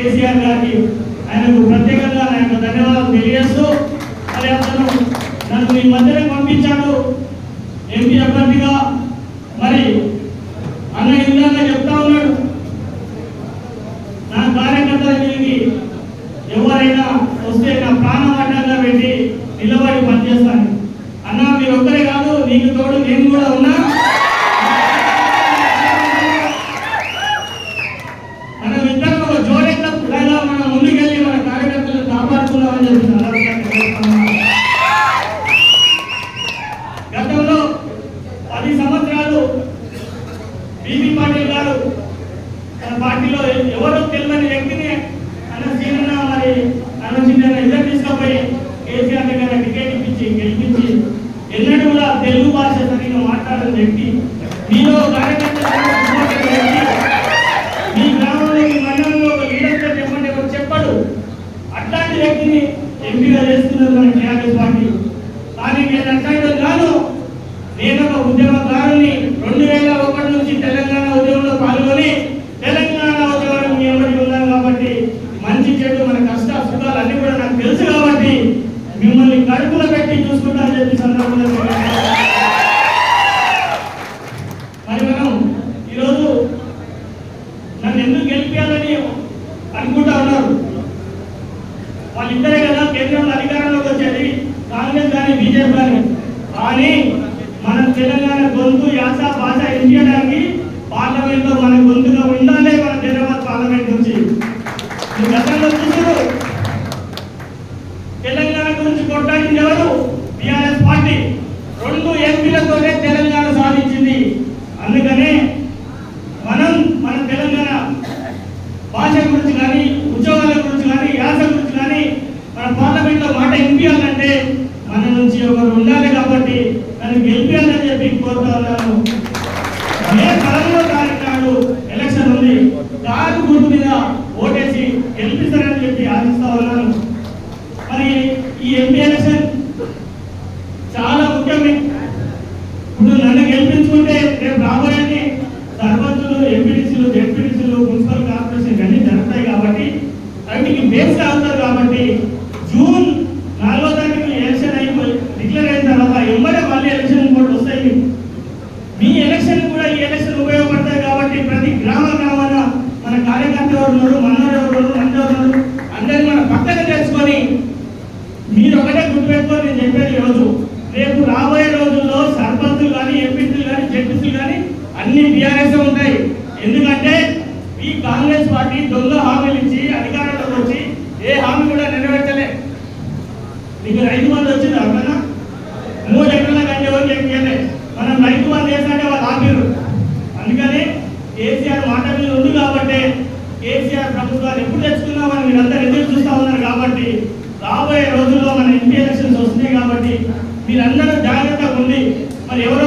కేసీఆర్ గారికి ఆయనకు ప్రత్యేకంగా నా యొక్క ధన్యవాదాలు తెలియజేస్తూ మరి అతను నన్ను మీ మధ్యనే పంపించాడు. ఎంపీ అభ్యర్థిగా. మరి అన్న ఇందాక చెప్తా ఉన్నాడు. నా కార్యకర్తల దీనికి ఎవరైనా వస్తే నా ప్రాణం అడ్డంగా పెట్టి నిలబడి పనిచేస్తాను. అన్న మీరు ఒక్కరే కాదు నీకు తోడు నేను కూడా ఉన్నా మనం ఇద్దరం ఒక జోడెట్లా మనం ముందుకెళ్ళి మన కార్యకర్తలను కాపాడుకుందామని చెప్పి సందర్భంగా తెలియజేస్తున్నాను. గతంలో పది సంవత్సరాలు బీబీ పాటిల్ గారు తన పార్టీలో ఎవరో తెలియని వ్యక్తిని అన్న సీనన్న మరి అన్న చిన్న ఇద్దరు తీసుకుపోయి కేసీఆర్ దగ్గర టికెట్ ఇప్పించి గెలిపించి ఎన్నడూ కూడా తెలుగు భాష సరిగ్గా మాట్లాడని వ్యక్తి. మీలో కార్యకర్త మీ గ్రామంలో మీ మండలంలో ఒక లీడర్ చెప్పండి ఎవరు చెప్పడు? అట్లాంటి వ్యక్తిని ఎంపీగా చేస్తున్నారు మన టీఆర్ఎస్ పార్టీ. కానీ నేను అట్లాంటి కాను నేను ఒక ఉద్యమం రెండు వేల ఒకటి నుంచి తెలంగాణ ఉద్యమంలో పాల్గొని తెలంగాణ ఉద్యమం మీ ఎవరికి ఉన్నాను కాబట్టి మంచి చెడు మన కష్ట సుఖాలు అన్ని కూడా నాకు తెలుసు కాబట్టి మిమ్మల్ని కడుపులో పెట్టి చూసుకుంటా చెప్పి సందర్భంలో మరి మనం ఈరోజు నన్ను ఎందుకు గెలిపించాలని అనుకుంటా ఉన్నారు? వాళ్ళిద్దరే కదా కేంద్రంలో అధికారంలోకి వచ్చేది కాంగ్రెస్ కానీ బీజేపీ కానీ. కానీ మన తెలంగాణ గొంతు యాస భాష ఎంచడానికి పార్లమెంట్లో మన గొంతుగా ఉండాలి మన హైదరాబాద్ పార్లమెంట్ నుంచి మీరు గతంలో చూసారు తెలంగాణ గురించి కొట్టాడింది టిఆర్ఎస్ పార్టీ రెండు ఎంపీలతోనే తెలంగాణ సాధించింది. అందుకనే మనం మన తెలంగాణ భాష గురించి కానీ ఉద్యోగాల గురించి కానీ యాస గురించి కానీ మన పార్లమెంట్లో మాట ఎంపీయాలంటే మన నుంచి ఒకరు ఉండాలి కాబట్టి నన్ను గెలిపించాలని చెప్పి కోరుతా ఉన్నాను. మే పదమూడో తారీఖు నాడు ఎలక్షన్ ఉంది. కారు గుర్తు మీద ఓటేసి గెలిపిస్తారని చెప్పి ఆశిస్తా ఉన్నాను. మరి ఈ ఎంపీ వాటికి అవుతారు కాబట్టి జూన్ నాలుగో తారీఖు ఎలక్షన్ అయిపోయి డిక్లేర్ అయిన తర్వాత ఎంబడే మళ్ళీ ఎలక్షన్ కూడా వస్తాయి. మీ ఎలక్షన్ కూడా ఈ ఎలక్షన్ ఉపయోగపడతాయి కాబట్టి ప్రతి గ్రామ గ్రామాన మన కార్యకర్త ఎవరు ఉన్నారు మనోడు ఎవరు ఉన్నారు అందరినీ మన పక్కన తెలుసుకొని మీరు ఒకటే గుర్తుపెట్టుకొని నేను చెప్పేది ఈరోజు రోజు రేపు రాబోయే రోజుల్లో సర్పంచులు కానీ ఎంపీలు కానీ జడ్పీసీలు కానీ అన్ని బీఆర్ఎస్ ఉంటాయి. ఎందుకంటే ఈ కాంగ్రెస్ పార్టీ దొంగ హామీలు ఇచ్చి అధికారంలోకి వచ్చి ఏ హామీ కూడా నెరవేర్చలే. మీకు రైతు మంది వచ్చింది అర్థనా మూడు ఎకరాల కంటే ఎవరికి ఎక్కియలే మనం రైతు మంది చేసినట్టే వాళ్ళు ఆపిరు అందుకని కేసీఆర్ మాట మీద ఉంది కాబట్టి కేసీఆర్ ప్రభుత్వాలు ఎప్పుడు తెచ్చుకున్నామని మీరందరూ ఎదురు చూస్తా ఉన్నారు కాబట్టి రాబోయే రోజుల్లో మన ఎంపీ ఎలక్షన్స్ వస్తున్నాయి కాబట్టి మీరందరూ జాగ్రత్తగా ఉండి మరి ఎవరో